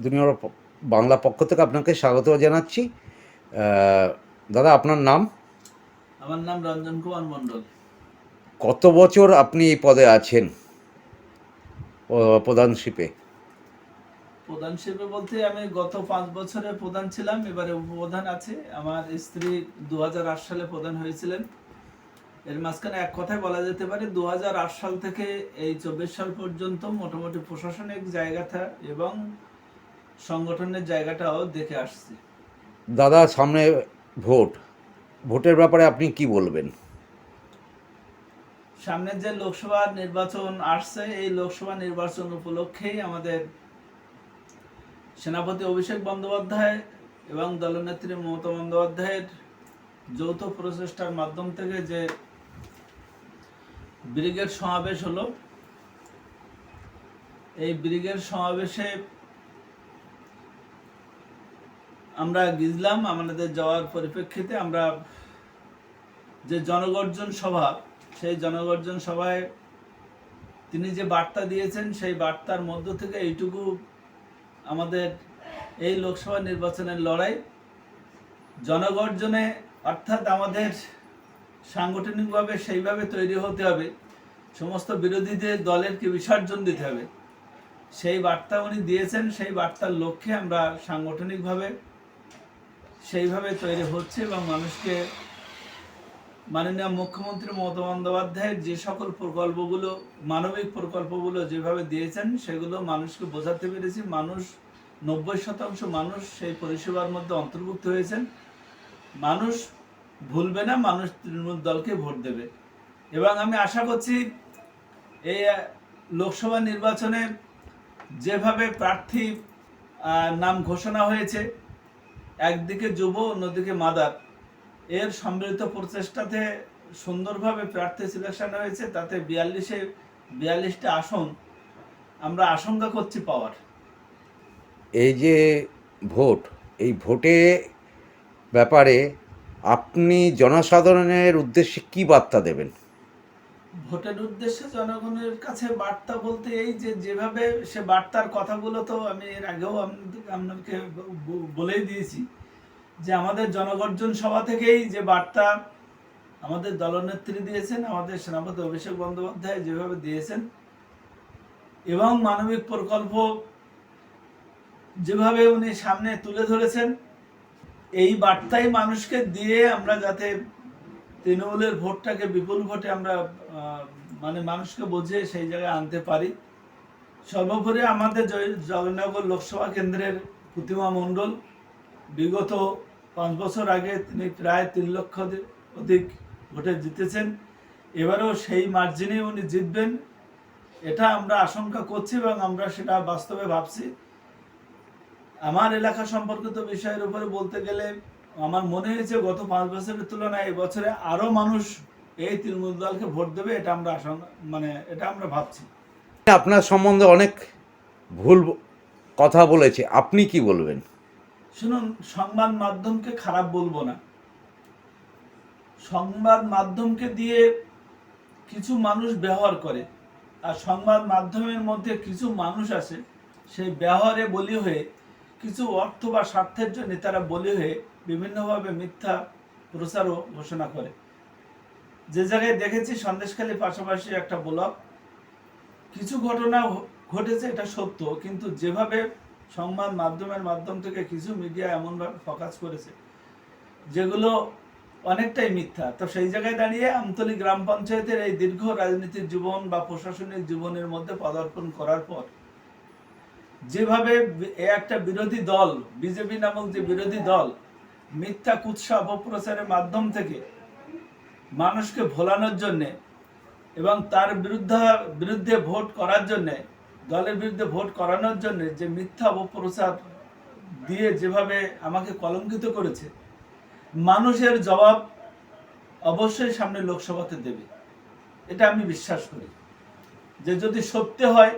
দুনিয়ার বাংলা পক্ষ থেকে আপনাকে স্বাগত জানাচ্ছি। দাদা আপনার নাম? আমার নাম রঞ্জন কুমার মণ্ডল। কত বছর আপনি এই পদে আছেন? প- প্রধানশিপে প্রধান শিল্পী বলতে আমি গত পাঁচ বছরে প্রধান ছিলাম এবারে উপপ্রধান আছে। আমার স্ত্রী দু হাজার আট সালে প্রধান হয়েছিলেন। এর মাঝখানে এক কথায় বলা যেতে পারে দু হাজার আট সাল থেকে এই চব্বিশ সাল পর্যন্ত মোটামুটি প্রশাসনিক জায়গাটা এবং সংগঠনের জায়গাটাও দেখে আসছি। দাদা সামনে ভোট। ভোটের ব্যাপারে আপনি কি বলবেন? সামনে যে লোকসভা নির্বাচন আসছে এই লোকসভা নির্বাচন উপলক্ষেই আমাদের সেনাপতি অভিষেক বন্দ্যোপাধ্যায় এবং দলনেত্রী মমতা বন্দ্যোপাধ্যায়ের যৌথ প্রচেষ্টার মাধ্যম থেকে যে ব্রিগেড সমাবেশ হলো এই ব্রিগেড সমাবেশে আমরা গিজলাম আমাদের যাওয়ার পরিপ্রেক্ষিতে আমরা যে জনগর্জন সভা, সেই জনগর্জন সভায় তিনি যে বার্তা দিয়েছেন, সেই বার্তার মধ্য থেকে এইটুকু আমাদের এই লোকসভা নির্বাচনের লড়াই। জনগর্জনে অর্থাৎ আমাদের সাংগঠনিকভাবে সেইভাবে তৈরি হতে হবে। সমস্ত বিরোধীদের দলেরকে বিসর্জন দিতে হবে? সেই বার্তা উনি দিয়েছেন, সেই বার্তার লক্ষ্যে আমরা সাংগঠনিকভাবে সেইভাবে তৈরি হচ্ছে এবং মানুষকে মাননীয় মুখ্যমন্ত্রী মমতা বন্দ্যোপাধ্যায়ের যে সকল প্রকল্পগুলো, মানবিক প্রকল্পগুলো যেভাবে দিয়েছেন, সেগুলো মানুষকে বোঝাতে পেরেছি। মানুষ, নব্বই শতাংশ মানুষ সেই পরিষেবার মধ্যে অন্তর্ভুক্ত হয়েছেন। মানুষ ভুলবে না, মানুষ তৃণমূল দলকে ভোট দেবে। এবং আমি আশা করছি এই লোকসভা নির্বাচনে যেভাবে প্রার্থী নাম ঘোষণা হয়েছে একদিকে যুব, অন্যদিকে মাদার। এর সম্মিলিত প্রচেষ্টাতে সুন্দরভাবে প্রার্থী সিলেকশন হয়েছে, তাতে বিয়াল্লিশে, বিয়াল্লিশটা আসন আমরা আশঙ্কা করছি পাওয়ার। এই যে ভোট, এই ভোটে ব্যাপারে আপনি জনসাধারণের উদ্দেশ্যে কি বার্তা দেবেন? ভোটের উদ্দেশ্যে জনগণের কাছে বার্তা বলতে এই যে যেভাবে সে বার্তার কথাগুলো তো আমি এর আগেও আপনাকে বলেই দিয়েছি যে আমাদের জনগর্জন সভা থেকেই যে বার্তা আমাদের দলনেত্রী দিয়েছেন, আমাদের সেনাপতি অভিষেক বন্দ্যোপাধ্যায় যেভাবে দিয়েছেন এবং মানবিক প্রকল্প যেভাবে উনি সামনে তুলে ধরেছেন, এই বার্তাই মানুষকে দিয়ে আমরা যাতে তৃণমূলের ভোটটাকে বিপুল ভোটে আমরা মানে মানুষকে বুঝে সেই জায়গায় আনতে পারি। সর্বোপরি আমাদের জয়- জগন্নগর লোকসভা কেন্দ্রের প্রতিমা মণ্ডল, বিগত পাঁচ বছর আগে তিনি প্রায় তিন লক্ষ অধিক ভোটে জিতেছেন। এবারেও সেই মার্জিনে উনি জিতবেন, এটা আমরা আশঙ্কা করছি এবং আমরা সেটা বাস্তবে ভাবছি। আমার এলাকা সম্পর্কিত বিষয়ের উপরে বলতে গেলে আমার মনে হয়েছে গত পাঁচ বছরের তুলনায় এবছরে আরও মানুষ এই তৃণমূল দলকে ভোট দেবে এটা আমরা মানে এটা আমরা ভাবছি। আপনার সম্বন্ধে অনেক ভুল কথা বলেছে আপনি কি বলবেন? শুনুন সংবাদ মাধ্যমকে খারাপ বলব না। সংবাদ মাধ্যমকে দিয়ে কিছু মানুষ ব্যবহার করে আর সংবাদ মাধ্যমের মধ্যে কিছু মানুষ আছে সেই ব্যবহারে বলি হয়ে কিছু অর্থ বা স্বার্থের জন্য তারা বলি হয়ে বিভিন্নভাবে মিথ্যা প্রচারও ঘোষণা করে। যে জায়গায় দেখেছি সন্দেশখালী পাশাপাশি একটা ব্লক, কিছু ঘটনা ঘটেছে, এটা সত্য। কিন্তু যেভাবে সংবাদ মাধ্যমের মাধ্যম থেকে কিছু মিডিয়া এমনভাবে ফোকাস করেছে, যেগুলো অনেকটাই মিথ্যা। তো সেই জায়গায় দাঁড়িয়ে আমতলী গ্রাম পঞ্চায়েতের এই দীর্ঘ রাজনীতির জীবন বা প্রশাসনিক জীবনের মধ্যে পদার্পণ করার পর, যেভাবে একটা বিরোধী দল, বিজেপি নামক যে বিরোধী দল মিথ্যা কুৎসা অপপ্রচারের মাধ্যম থেকে মানুষকে ভোলানোর জন্যে এবং তার বিরুদ্ধে বিরুদ্ধে ভোট করার জন্যে, দলের বিরুদ্ধে ভোট করানোর জন্য যে মিথ্যা অপপ্রচার দিয়ে যেভাবে আমাকে কলঙ্কিত করেছে, মানুষের জবাব অবশ্যই সামনে লোকসভাতে দেবে। এটা আমি বিশ্বাস করি। যে যদি সত্য হয়,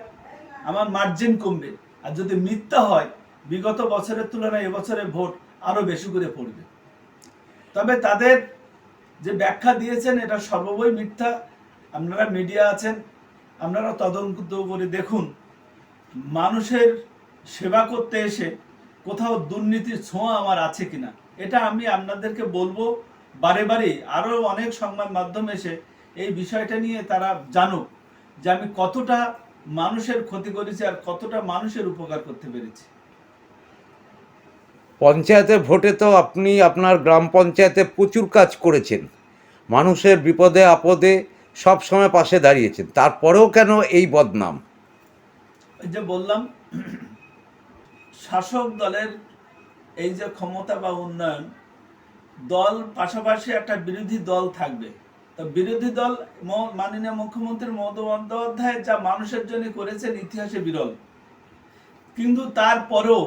আমার মার্জিন কমবে। আর যদি মিথ্যা হয়, বিগত বছরের তুলনায় এবছরের ভোট আরও বেশি করে পড়বে। তবে তাদের যে ব্যাখ্যা দিয়েছেন, এটা সর্ববই মিথ্যা। আপনারা মিডিয়া আছেন, আপনারা তদন্ত করে দেখুন। মানুষের সেবা করতে এসে কোথাও দুর্নীতির ছোঁয়া আমার আছে কিনা, এটা আমি আপনাদেরকে বলব বারে বারে। আরও অনেক সংবাদ মাধ্যম এসে এই বিষয়টা নিয়ে তারা জানুক যে আমি কতটা মানুষের ক্ষতি করেছি আর কতটা মানুষের উপকার করতে পেরেছি। পঞ্চায়েতের ভোটে তো আপনি আপনার গ্রাম পঞ্চায়েতে প্রচুর কাজ করেছেন। মানুষের বিপদে, আপদে সব সময় পাশে দাঁড়িয়েছেন। তারপরেও কেন এই বদনাম? যে বললাম, শাসক দলের এই যে ক্ষমতা বা উন্নয়ন, দল পাশাপাশি একটা বিরোধী দল থাকবে। তো বিরোধী দল মাননীয় মুখ্যমন্ত্রী মমতা বন্দ্যোপাধ্যায় যা মানুষের জন্য করেছেন, ইতিহাসে বিরল। কিন্তু তারপরেও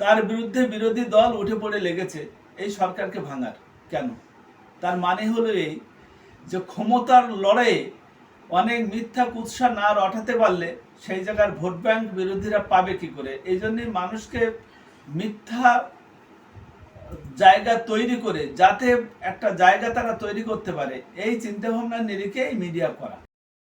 তার বিরুদ্ধে বিরোধী দল উঠে পড়ে লেগেছে এই সরকারকে ভাঙার। কেন? তার মানে হলো এই যে ক্ষমতার লড়াইয়ে অনেক মিথ্যা কুৎসা না রটাতে পারলে সেই জায়গার ভোট ব্যাংক বিরোধীরা পাবে কি করে? এই জন্যই মানুষকে মিথ্যা জায়গা তৈরি করে, যাতে একটা জায়গা তারা তৈরি করতে পারে, এই চিন্তাভাবনার নিরিখে এই মিডিয়া করা।